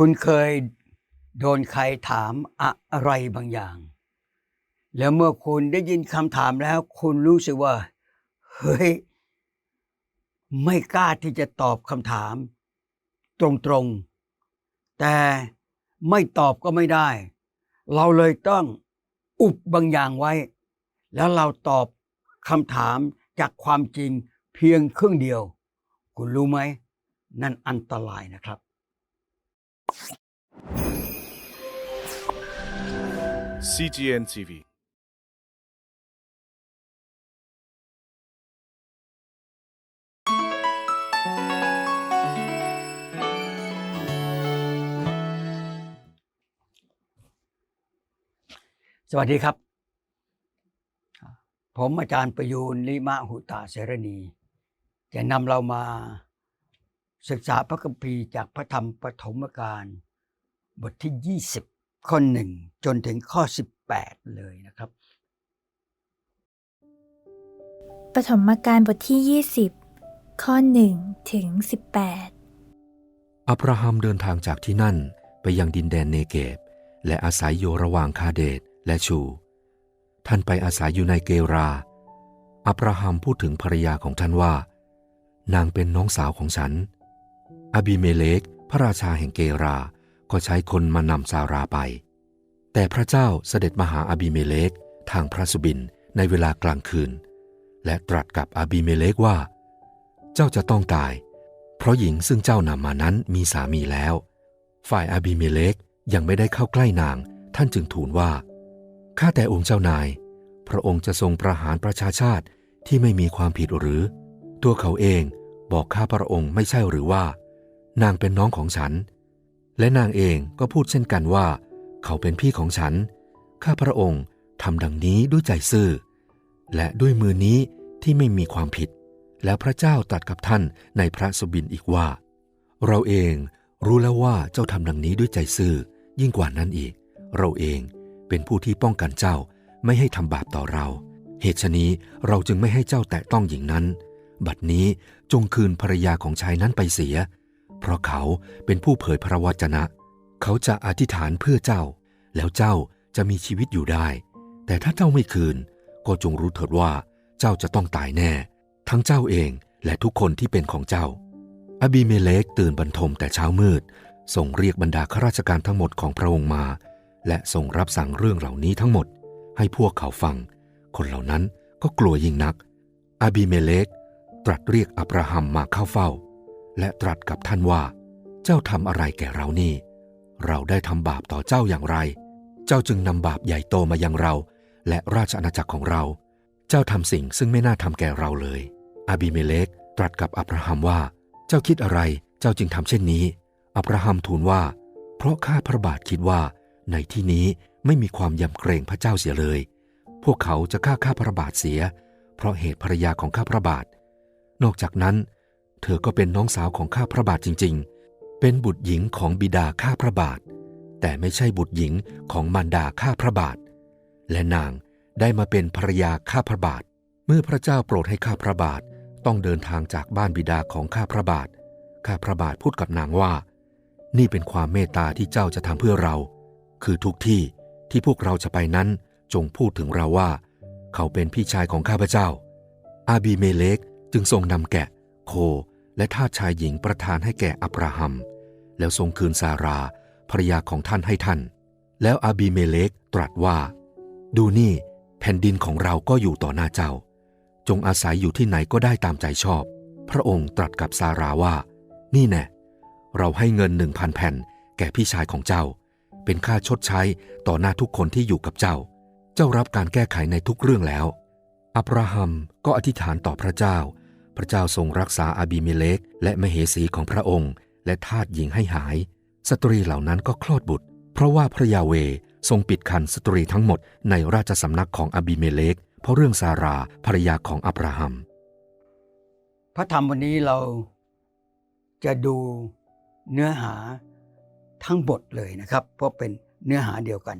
คุณเคยโดนใครถามอะไรบางอย่าง แล้วเมื่อคุณได้ยินคำถามแล้ว คุณรู้สึกว่า เฮ้ย ไม่กล้าที่จะตอบคำถาม ตรงๆ แต่ไม่ตอบก็ไม่ได้ เราเลยต้องอุบบางอย่างไว้ แล้วเราตอบคำถามจากความจริงเพียงครึ่งเดียว คุณรู้ไหม นั่นอันตรายนะครับ CGN TV สวัสดีครับ ผมอาจารย์ประยูนลิมะหุตาเสรณี จะนำเรามา ศึกษาพระคัมภีร์จากพระธรรมปฐมกาลบทที่ 20 ข้อหนึ่งจนถึงข้อ 18 เลยนะครับ ปฐมกาลบทที่ 20 ข้อ1ถึง 18 อับราฮัมเดินทางจากที่นั่นไปยังดินแดนเนเกบ และอาศัยอยู่ระหว่างคาเดตและชู ท่านไปอาศัยอยู่ในเกรา อับราฮัมพูดถึงภรรยาของท่านว่า นางเป็นน้องสาวของฉัน อบิเมเลกพระราชาแห่งเกรา ก็ใช้คนมานำซาราไป แต่พระเจ้าเสด็จมาหาอบิเมเลกทางพระสุบินในเวลากลางคืน และตรัสกับอบิเมเลกว่า เจ้าจะต้องตาย เพราะหญิงซึ่งเจ้านำมานั้นมีสามีแล้ว ฝ่ายอาบิเมเลกยังไม่ได้เข้าใกล้นาง ท่านจึงทูลว่า ข้าแต่องค์เจ้านาย พระองค์จะทรงประหารประชาชาติที่ไม่มีความผิดหรือ ตัวเขาเองบอกข้าพระองค์ไม่ใช่หรือว่า นางเป็นน้องของฉัน และนางเองก็พูดเช่นกันว่า เขาเป็นพี่ของฉัน ข้าพระองค์ทำดังนี้ด้วยใจซื่อ และด้วยมือนี้ที่ไม่มีความผิด แล้วพระเจ้าตรัสกับท่านในพระสุบินอีกว่า เราเองรู้แล้วว่าเจ้าทำดังนี้ด้วยใจซื่อ ยิ่งกว่านั้นอีก เราเองเป็นผู้ที่ป้องกันเจ้าไม่ให้ทำบาปต่อเรา เหตุฉนี้เราจึงไม่ให้เจ้าแตะต้องหญิงนั้น บัดนี้จงคืนภรรยาของชายนั้นไปเสีย เพราะเขาเป็นผู้เผยพระวจนะ เขาจะอธิษฐานเพื่อเจ้า แล้วเจ้าจะมีชีวิตอยู่ได้ แต่ถ้าเจ้าไม่คืน ก็จงรู้เถิดว่าเจ้าจะต้องตายแน่ ทั้งเจ้าเองและทุกคนที่เป็นของเจ้า อบิเมเลกตื่นบรรทมแต่เช้ามืดส่งเรียกบรรดาข้าราชการทั้งหมดของพระองค์มา และส่งรับสั่งเรื่องเหล่านี้ทั้งหมด ให้พวกเขาฟัง คนเหล่านั้นก็กลัวยิ่งนักอบิเมเลกตรัสเรียกอับราฮัมมาเข้าเฝ้า และตรัสกับท่านว่า เจ้าทำอะไรแก่เรานี่ เราได้ทำบาปต่อเจ้าอย่างไร เจ้าจึงนำบาปใหญ่โตมายังเรา และราชอาณาจักรของเรา เจ้าทำสิ่งซึ่งไม่น่าทำแก่เราเลยอาบิเมเลกตรัสกับอับราฮัมว่า เจ้าคิดอะไร เจ้าจึงทำเช่นนี้ อับราฮัมทูลว่า เพราะข้าพระบาทคิดว่า ในที่นี้ไม่มีความยำเกรงพระเจ้าเสียเลย พวกเขาจะฆ่าข้าพระบาทเสีย เพราะเหตุภรรยาของข้าพระบาท นอกจากนั้น เธอก็เป็นน้องสาวของข้าพระบาทจริง ๆ เป็นบุตรหญิงของบิดาข้าพระบาท แต่ไม่ใช่บุตรหญิงของมารดาข้าพระบาท และนางได้มาเป็นภรรยาข้าพระบาท เมื่อพระเจ้าโปรดให้ข้าพระบาทต้องเดินทางจากบ้านบิดาของข้าพระบาท ข้าพระบาทพูดกับนางว่า นี่เป็นความเมตตาที่เจ้าจะทำเพื่อเรา คือทุกที่ที่พวกเราจะไปนั้นจงพูดถึงเราว่า เขาเป็นพี่ชายของข้าพเจ้า อาบีเมเลกจึงทรงนำแกะ โคและทาสชายหญิงประทานให้แก่อับราฮัม แล้วทรงคืนซาราภรยาของท่านให้ท่าน แล้วอาบีเมเลกตรัสว่า ดูนี่ แผ่นดินของเราก็อยู่ต่อหน้าเจ้า จงอาศัยอยู่ที่ไหนก็ได้ตามใจชอบ พระองค์ตรัสกับซาราว่า นี่แน่เราให้เงินหนึ่งพันแผ่น แก่พี่ชายของเจ้า เป็นค่าชดใช้ต่อหน้าทุกคนที่อยู่กับเจ้า เจ้ารับการแก้ไขในทุกเรื่องแล้วอับราฮัมก็อธิษฐานต่อพระเจ้า พระเจ้าทรงรักษาอาบิเมเลกและมเหสีของพระองค์ และทาสหญิงให้หาย สตรีเหล่านั้นก็คลอดบุตร เพราะว่าพระยาเวทรงปิดคันสตรีทั้งหมดในราชสำนักของอาบิเมเลก เพราะเรื่องซาราภรรยาของอับราฮัม พระธรรมวันนี้เราจะดูเนื้อหาทั้งบทเลยนะครับ เพราะเป็นเนื้อหาเดียวกัน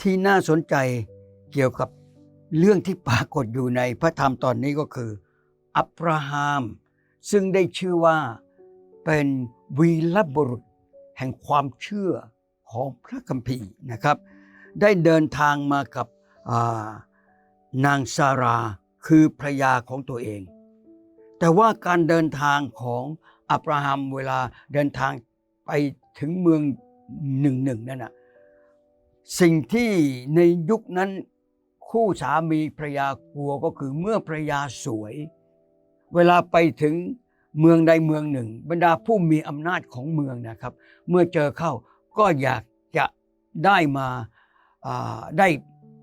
ที่น่าสนใจเกี่ยวกับเรื่องที่ปรากฏอยู่ในพระธรรมตอนนี้ก็คือ อับราฮัมซึ่งได้ชื่อว่าเป็นวีรบุรุษ แห่งความเชื่อของพระคัมภีร์นะครับ ได้เดินทางมากับานางซาราคือภรยาของตัวเอง แต่ว่าการเดินทางของอับราฮัมเวลาเดินทางไปถึงเมืองหนึ่งหนึ่งนั่นนะสิ่งที่ในยุคนั้นคู่สามีภรรยากลัวก็คือเมื่อภรรยาสวย เวลาไปถึงเมืองใดเมืองหนึ่ง บรรดาผู้มีอำนาจของเมืองนะครับ เมื่อเจอเข้าก็อยากจะได้มาาได้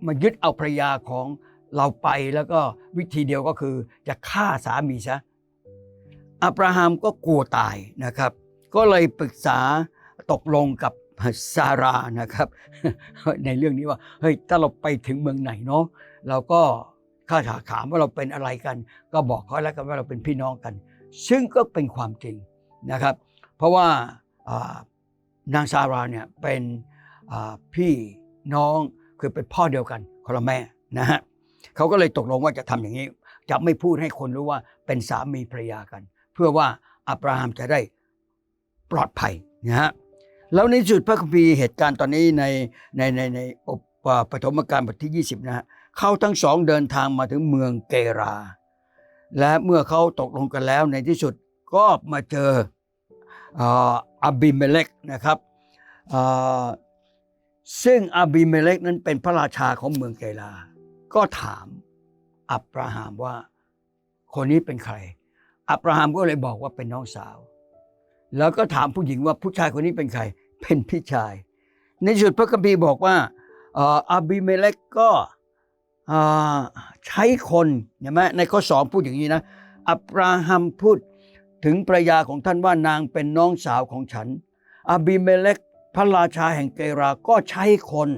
มายึดเอาภรยาของเราไปแล้วก็วิธีเดียวก็คือจะฆ่าสามีซะอับราฮัมก็กลัวตายนะครับ ก็เลยปรึกษาตกลงกับซารานะครับ ในเรื่องนี้ว่าเฮ้ยถ้าเราไปถึงเมืองไหนเนาะเราก็ ข้าถามว่าเราเป็นอะไรกัน ก็บอกเขาแล้วกันว่าเราเป็นพี่น้องกัน ซึ่งก็เป็นความจริงนะครับ เพราะว่านางซาราเนี่ยเป็นพี่น้องคือเป็นพ่อเดียวกันคนละแม่นะฮะเขาก็เลยตกลงว่าจะทำอย่างนี้ จะไม่พูดให้คนรู้ว่าเป็นสามีภรรยากัน เพื่อว่าอับราฮัมจะได้ปลอดภัยนะฮะแล้วในสุดพระคัมภีร์เหตุการณ์ตอนนี้ในในในในอบอ่าปฐมกาลบทที่ 20 นะฮะ เขาทั้งสองเดินทางมาถึงเมืองเกรา และเมื่อเขาตกลงกันแล้วในที่สุดก็มาเจออาบบิเมเลกนะครับซึ่งอับบิเมเลกนั้นเป็นพระราชาของเมืองเกราก็ถามอับราฮัมว่าคนนี้เป็นใคร อับราฮัมก็เลยบอกว่าเป็นน้องสาว แล้วก็ถามผู้หญิงว่าผู้ชายคนนี้เป็นใคร เป็นพี่ชาย ในที่สุดพระคัมภีร์บอกว่าอ่ออับบิเมเลกก็ ใช้คนเห็นไหมในข้อสองพูดอย่างนี้นะ อับราฮัมพูดถึงภรยาของท่านว่านางเป็นน้องสาวของฉันอับบิเมเลกพระราชาแห่งเกราก็ใช้คน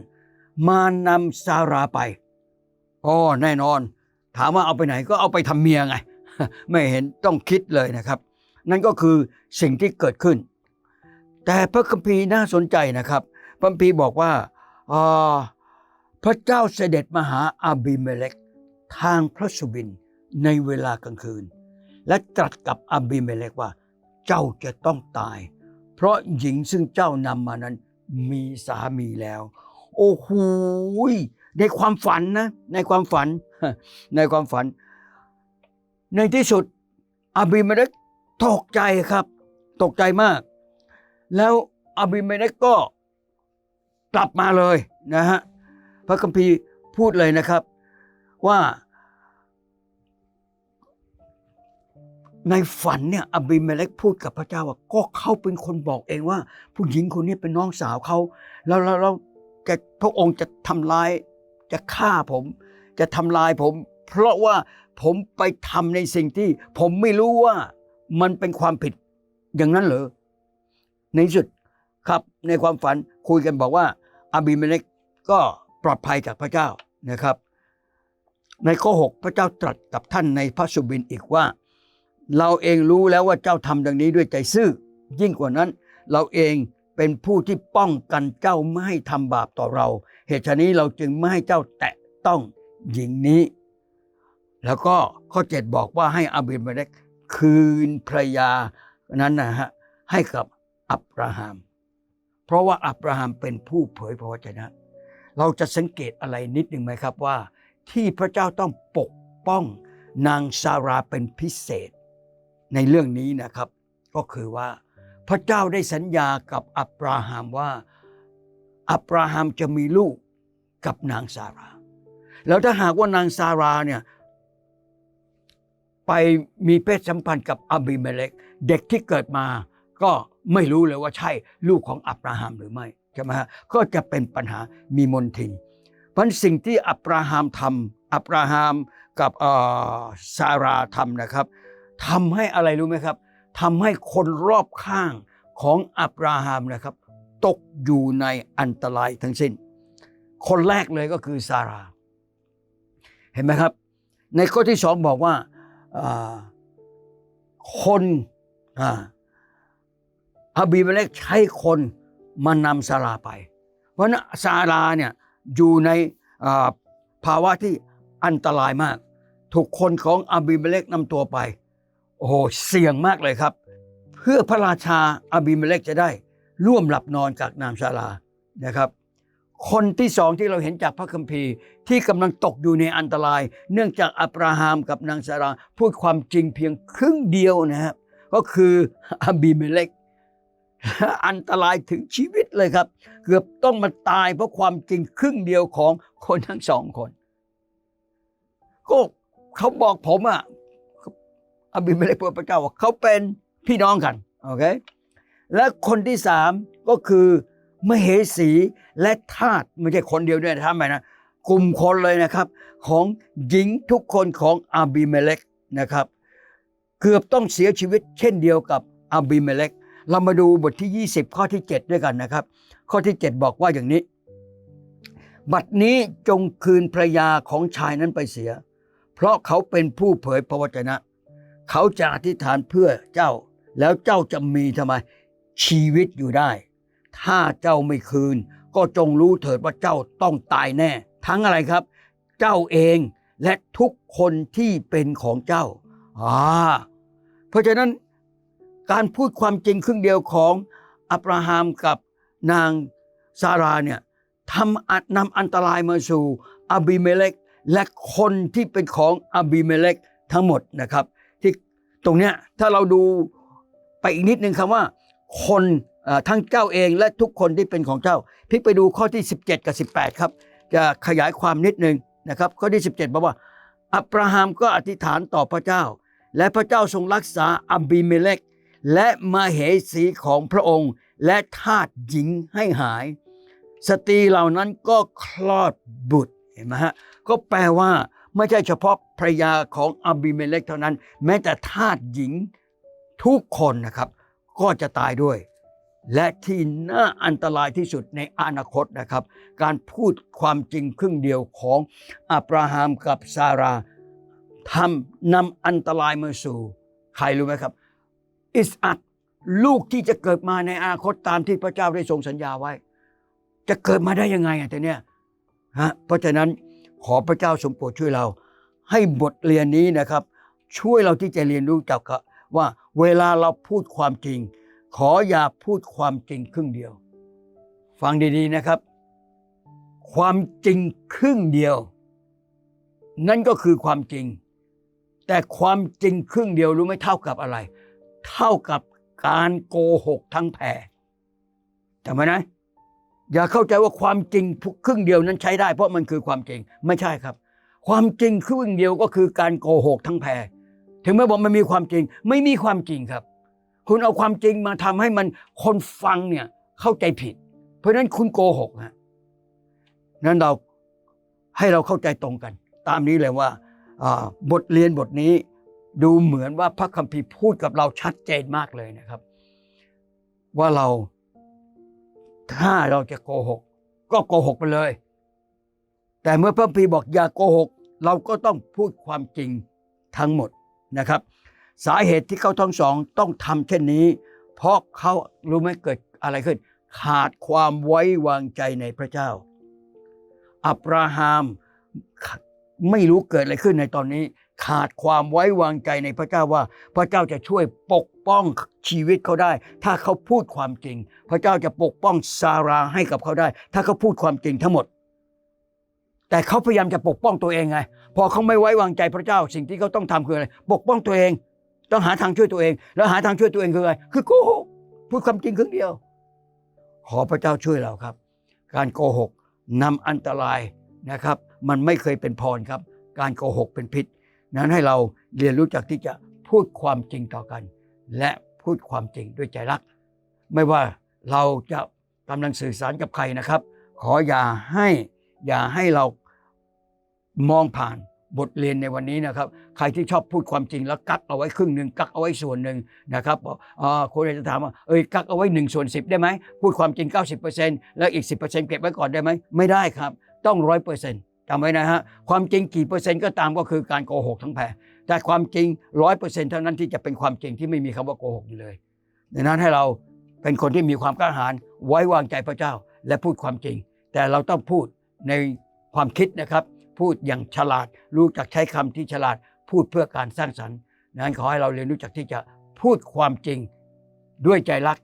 มานำซาราไปอ๋อแน่นอน ถามว่าเอาไปไหนก็เอาไปทำเมียไง ไม่เห็นต้องคิดเลยนะครับ นั่นก็คือสิ่งที่เกิดขึ้น แต่พระคัมภีร์น่าสนใจนะครับพระคัมภีร์บอกว่าอ่า พระเจ้าเสด็จมาหาอาบิเมเลกทางพระสุบินในเวลากลางคืน และตรัสกับอาบิเมเลกว่า เจ้าจะต้องตาย เพราะหญิงซึ่งเจ้านำมานั้นมีสามีแล้ว โอ้โหในความฝันนะ ในความฝัน ในความฝัน ในที่สุดอาบิเมเลกตกใจครับ ตกใจมาก แล้วอาบิเมเลกก็กลับมาเลยนะฮะ ระคัมภีร์พูดเลยนะครับว่าในฝันเนี่ยอบิเมเลกพูดกับพระเจ้าว่าก็เขาเป็นคนบอกเองว่า ผู้หญิงคนนี้เป็นน้องสาวเขาแล้วแล้วแล้วจะพระองค์จะทำลายจะฆ่าผม จะทำลายผม เพราะว่าผมไปทำในสิ่งที่ ผมไม่รู้ว่ามันเป็นความผิดอย่างนั้นเหรอในสุดครับในความฝันคุยกันบอกว่าอาบิเมเลกก็ ปลอดภัยจากพระเจ้านะครับ ในข้อ 6 พระเจ้าตรัสกับท่านในพระสุบินอีกว่า เราเองรู้แล้วว่าเจ้าทำดังนี้ด้วยใจซื่อ ยิ่งกว่านั้นเราเองเป็นผู้ที่ป้องกันเจ้าไม่ให้ทำบาปต่อเรา เหตุฉะนี้เราจึงไม่ให้เจ้าแตะต้องหญิงนี้ แล้วก็ข้อ7บอกว่าให้อาบิเมเลกคืนภรรยานั้นนะฮะให้กับอับราฮัม เพราะว่าอับราฮัมเป็นผู้เผยพระวจนะ เราจะสังเกตอะไรนิดหนึ่งไหมครับว่า ที่พระเจ้าต้องปกป้องนางซาราเป็นพิเศษ ในเรื่องนี้นะครับ ก็คือว่า พระเจ้าได้สัญญากับอับราฮัมว่าอับราฮัมจะมีลูกกับนางซารา แล้วถ้าหากว่านางซาราเนี่ยไปมีเพศสัมพันธ์กับอับบิเมเลกเด็กที่เกิดมา ก็ไม่รู้เลยว่าใช่ลูกของอับราฮัมหรือไม่ ใช่ไหมฮะก็จะเป็นปัญหามีมนทิน เพราะสิ่งที่อับราฮัมทำอับราฮัมกับอ่อซาราทำนะครับทำให้อะไรรู้ไหมครับทำให้คนรอบข้างของอับราฮัมนะครับ ตกอยู่ในอันตรายทั้งสิ้น คนแรกเลยก็คือซารา เห็นไหมครับ ในข้อที่สองบอกว่าคนอาอาบีเมเลกใช้คน มานำซาราไป เพราะนั้นซาราเนี่ยอยู่ในภาวะที่อันตรายมาก ถูกคนของอาบิเมเลกนำตัวไป โอ้โหเสี่ยงมากเลยครับ เพื่อพระราชาอาบิเมเลกจะได้ ร่วมหลับนอนกับนางซารานะครับ คนที่สองที่เราเห็นจากพระคัมภีร์ที่กำลังตกอยู่ในอันตราย เนื่องจากอับราฮัมกับนางซารา พูดความจริงเพียงครึ่งเดียวนะครับก็คืออาบิเมเลก อันตรายถึงชีวิตเลยครับ เกือบต้องมาตายเพราะความจริงครึ่งเดียวของคนทั้งสองคนก็เขาบอกผมอะอาบิเมเลกพูดกับพระเจ้าว่าเขาเป็นพี่น้องกันโอเคและคนที่สามก็คือมเหสีและทาสไม่ใช่คนเดียวด้วยทำไมนะกลุ่มคนเลยนะครับ ของหญิงทุกคนของอาบิเมเลกนะครับ เกือบต้องเสียชีวิตเช่นเดียวกับอาบิเมเลก เรามาดูบทที่ 20 ข้อที่ 7 ด้วยกันนะครับ ข้อที่ 7 บอกว่าอย่างนี้ บัดนี้จงคืนภรรยาของชายนั้นไปเสีย เพราะเขาเป็นผู้เผยพระวจนะ เขาจะอธิษฐานเพื่อเจ้า แล้วเจ้าจะมีทำไมชีวิตอยู่ได้ ถ้าเจ้าไม่คืน ก็จงรู้เถิดว่าเจ้าต้องตายแน่ ทั้งอะไรครับ เจ้าเองและทุกคนที่เป็นของเจ้าอ่าเพราะฉะนั้น การพูดความจริงครึ่งเดียวของอับราฮัมกับนางซาราเนี่ยทำอัดนำอันตรายมาสู่อาบิเมเลกและคนที่เป็นของอาบิเมเลกทั้งหมดนะครับ ที่ตรงเนี้ยถ้าเราดูไปอีกนิดนึงคำว่า คนทั้งเจ้าเองและทุกคนที่เป็นของเจ้าพลิกไปดูข้อที่ 17 กับ 18 ครับ จะขยายความนิดนึงนะครับ ข้อที่ 17บอกว่าอับราฮัมก็อธิษฐานต่อพระเจ้า และพระเจ้าทรงรักษาอับบิเมเลก และมาเหสีของพระองค์ และทาสหญิงให้หาย สตรีเหล่านั้นก็คลอดบุตรเห็นไหมฮะก็แปลว่าไม่ใช่เฉพาะภรยาของอับบิเมเลกเท่านั้น แม้แต่ทาสหญิงทุกคนนะครับ ก็จะตายด้วย และที่น่าอันตรายที่สุดในอนาคตนะครับ การพูดความจริงครึ่งเดียวของอับราฮัมกับซาราทำนำอันตรายมาสู่ ใครรู้ไหมครับ อิสอัดลูกที่จะเกิดมาในอนาคตตามที่พระเจ้าได้ทรงสัญญาไว้ จะเกิดมาได้ยังไงอะแต่เนี่ยฮะเพราะฉะนั้นขอพระเจ้าทรงโปรดช่วยเรา ให้บทเรียนนี้นะครับ ช่วยเราที่จะเรียนรู้จักว่าเวลาเราพูดความจริง ขออย่าพูดความจริงครึ่งเดียว ฟังดีๆนะครับ ความจริงครึ่งเดียว นั่นก็คือความจริง แต่ความจริงครึ่งเดียวรู้ไหมเท่ากับอะไร เท่ากับการโกหกทั้งแผ่จำไว้นะ อย่าเข้าใจว่าความจริงครึ่งเดียวนั้นใช้ได้ เพราะมันคือความจริงไม่ใช่ครับ ความจริงครึ่งเดียวก็คือการโกหกทั้งแผ่ถึงแม้บอกมันมีความจริง ไม่มีความจริงครับ คุณเอาความจริงมาทำให้มันคนฟังเนี่ยเข้าใจผิด เพราะฉะนั้นคุณโกหกฮะนั้นเราให้เราเข้าใจตรงกัน ตามนี้เลยว่าบทเรียนบทนี้ ดูเหมือนว่าพระคัมภีร์พูดกับเราชัดเจนมากเลยนะครับ ว่าเราถ้าเราจะโกหก ก็โกหกไปเลย แต่เมื่อพระคัมภีร์บอกอย่าโกหก เราก็ต้องพูดความจริงทั้งหมดนะครับ สาเหตุที่เขาทั้งสองต้องทำเช่นนี้ เพราะเขารู้ไหมเกิดอะไรขึ้น ขาดความไว้วางใจในพระเจ้า อับราฮัมไม่รู้เกิดอะไรขึ้นในตอนนี้ ขาดความไว้วางใจในพระเจ้าว่า พระเจ้าจะช่วยปกป้องชีวิตเขาได้ ถ้าเขาพูดความจริง พระเจ้าจะปกป้องซาราให้กับเขาได้ ถ้าเขาพูดความจริงทั้งหมด แต่เขาพยายามจะปกป้องตัวเองไง พอเขาไม่ไว้วางใจพระเจ้าสิ่งที่เขาต้องทำคืออะไร ปกป้องตัวเอง ต้องหาทางช่วยตัวเอง แล้วหาทางช่วยตัวเองคืออะไรคือโกหกพูดความจริงครึ่งเดียว ขอพระเจ้าช่วยเราครับ การโกหกนำอันตรายนะครับ มันไม่เคยเป็นพรครับ การโกหกเป็นพิษ นั้นให้เราเรียนรู้จักที่จะพูดความจริงต่อกัน และพูดความจริงด้วยใจรัก ไม่ว่าเราจะกำลังสื่อสารกับใครนะครับ ขออย่าให้อย่าให้เรามองผ่านบทเรียนในวันนี้นะครับ ใครที่ชอบพูดความจริงแล้วกักเอาไว้ครึ่งหนึ่งกักเอาไว้ส่วนหนึ่งนะครับคนอาจจะถามว่าเอ้ยกักเอาไว้1ส่วน10 ได้ไหมพูดความจริง 90%แล้วอีก 10%เก็บไว้ก่อนได้ไหมไม่ได้ครับ ต้องร้อยเปอร์เซ็นต์ จำไว้นะฮะความจริงกี่เปอร์เซ็นต์ก็ตามก็คือการโกหกทั้งแผ่แต่ความจริงร้อยเปอร์เซ็นต์เท่านั้นที่จะเป็นความจริงที่ไม่มีคำว่าโกหกอยู่เลยดังนั้นให้เราเป็นคนที่มีความกล้าหาญไว้วางใจพระเจ้าและพูดความจริง แต่เราต้องพูดในความคิดนะครับ พูดอย่างฉลาดรู้จักใช้คำที่ฉลาด พูดเพื่อการสร้างสรรค์นั้นขอให้เราเรียนรู้จักที่จะพูดความจริงด้วยใจรัก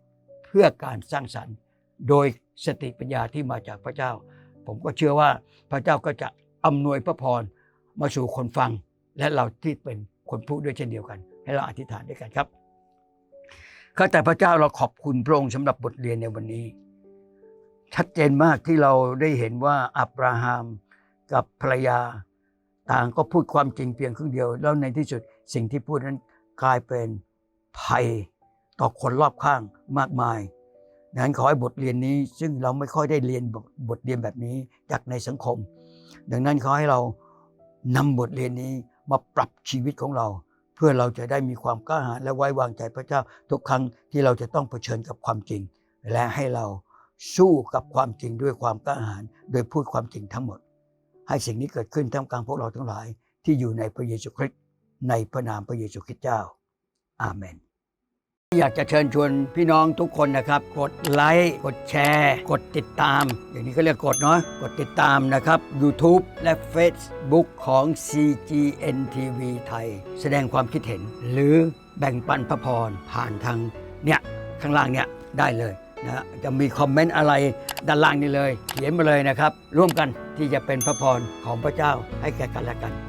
เพื่อพื่อการสร้างสรรค์ โดยสติปัญญาที่มาจากพระเจ้า ผมก็เชื่อว่าพระเจ้าก็จะอำนวยพระพรมาสู่คนฟัง และเราที่เป็นคนพูดด้วยเช่นเดียวกัน ให้เราอธิษฐานด้วยกันครับข้าแต่พระเจ้าเราขอบคุณพระองค์สำหรับบทเรียนในวันนี้ ชัดเจนมากที่เราได้เห็นว่าอับราฮัมกับภรรยา ต่างก็พูดความจริงเพียงครึ่งเดียว แล้วในที่สุดสิ่งที่พูดนั้นกลายเป็นภัยต่อคนรอบข้างมากมาย นั้นขอให้บทเรียนนี้ ซึ่งเราไม่ค่อยได้เรียนบทบทเรียนแบบนี้จากในสังคม ดังนั้นขอให้เรานำบทเรียนนี้มาปรับชีวิตของเรา เพื่อเราจะได้มีความกล้าหาญและไว้วางใจพระเจ้าทุกครั้งที่เราจะต้องเผชิญกับความจริง และให้เราสู้กับความจริงด้วยความกล้าหาญโดยพูดความจริงทั้งหมด ให้สิ่งนี้เกิดขึ้นท่ามกลางพวกเราทั้งหลายที่อยู่ในพระเยซูคริสต์ในพระนามพระเยซูคริสต์เจ้า อาเมน อยากจะเชิญชวนพี่น้องทุกคนนะครับ กดไลค์กดแชร์ กดติดตาม อย่างนี้ก็เรียกกดเนาะกดติดตามนะครับ YouTube และ Facebook ของ CGN TV ไทย แสดงความคิดเห็น หรือแบ่งปันพระพรผ่านทางเนี่ยข้างล่างเนี่ยได้เลยนะฮะจะมีคอมเมนต์อะไรด้านล่างนี้เลย เขียนมาเลยนะครับ ร่วมกันที่จะเป็นพระพรของพระเจ้าให้แก่กันและกัน